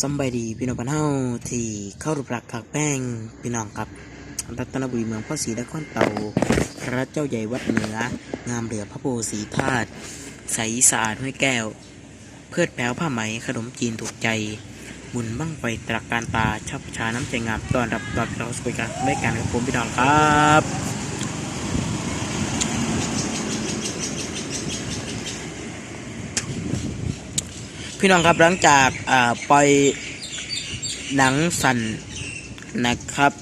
สำบายดีพี่น้องบ้านเฮาที่เข้ารูปรักผักแป้งพี่น้องครับรัตนบุรีเมืองพ่อศรีนครเต่าพระเจ้าใหญ่วัดเหนือ งามเหลือพระโพสีธาตุใสสะอาดห้วยแก้ว เพื่อแป้วผ้าไหมขนมจีนถูกใจ บุญบั้งไฟตรักการตาชอบชาน้ำใจงามตอนรับตอนเราสวยกันด้วยกันกับผมพี่น้องครับ พี่น้องครับหลังจากอ่าปล่อยหนังสันนะครับ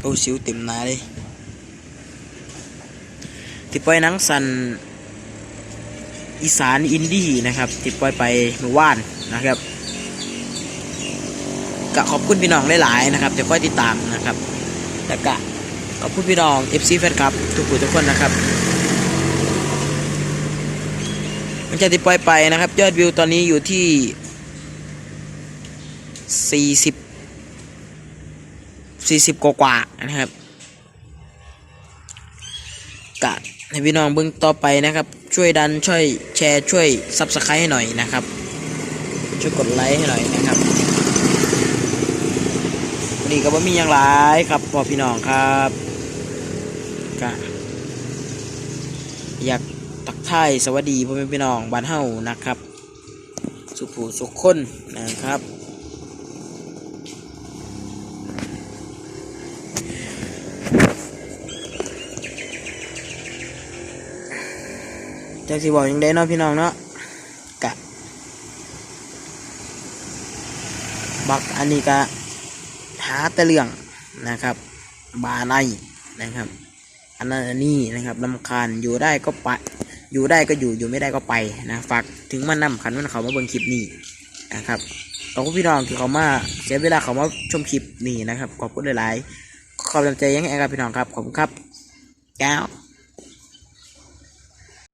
โอ้สิวเต็มหนาเลยที่ปล่อยหนังสันอีสานอินดี้นะครับที่ปล่อยไปเมื่อวานนะครับก็ขอบคุณพี่น้องหลายๆนะครับที่คอยติดตามนะครับแล้วก็ขอบคุณพี่น้อง FC แฟนคลับทุกผู้ทุกคนนะครับ มันจะติปล่อยไปนะครับ ยอดวิวตอนนี้อยู่ที่ 40 40 กว่ากว่านะครับกะให้พี่น้องเบิ่งต่อไปนะครับ ช่วยดันช่วยแชร์ช่วยซับสไครต์ให้หน่อยนะครับ ช่วยกดไลค์ให้หน่อยนะครับวันนี้ก็บ่มีอย่างไรครับพอพี่น้องครับกะอยาก ตักทายสวัสดีพ่อแม่พี่น้องบ้านเฮานะครับ สุภูสุขคนนะครับจากสิบอกยังได้เนาะพี่น้องเนาะกะบักอันนี้กะหาแต่เรื่องนะครับ บาในนะครับ อันนั้นอันนี้นะครับลำคาญอยู่ได้ก็ไป อยู่ได้ก็อยู่อยู่ไม่ได้ก็ไปนะฝากถึงมันนำขันมันเขามาเบิ่งคลิปนี้นะครับขอบคุณพี่น้องที่เขามาเสียเวลาเขามาชมคลิปนี้นะครับขอบคุณหลายๆขอบกำใจยังไงครับพี่น้องครับขอบคุณครับแก้ว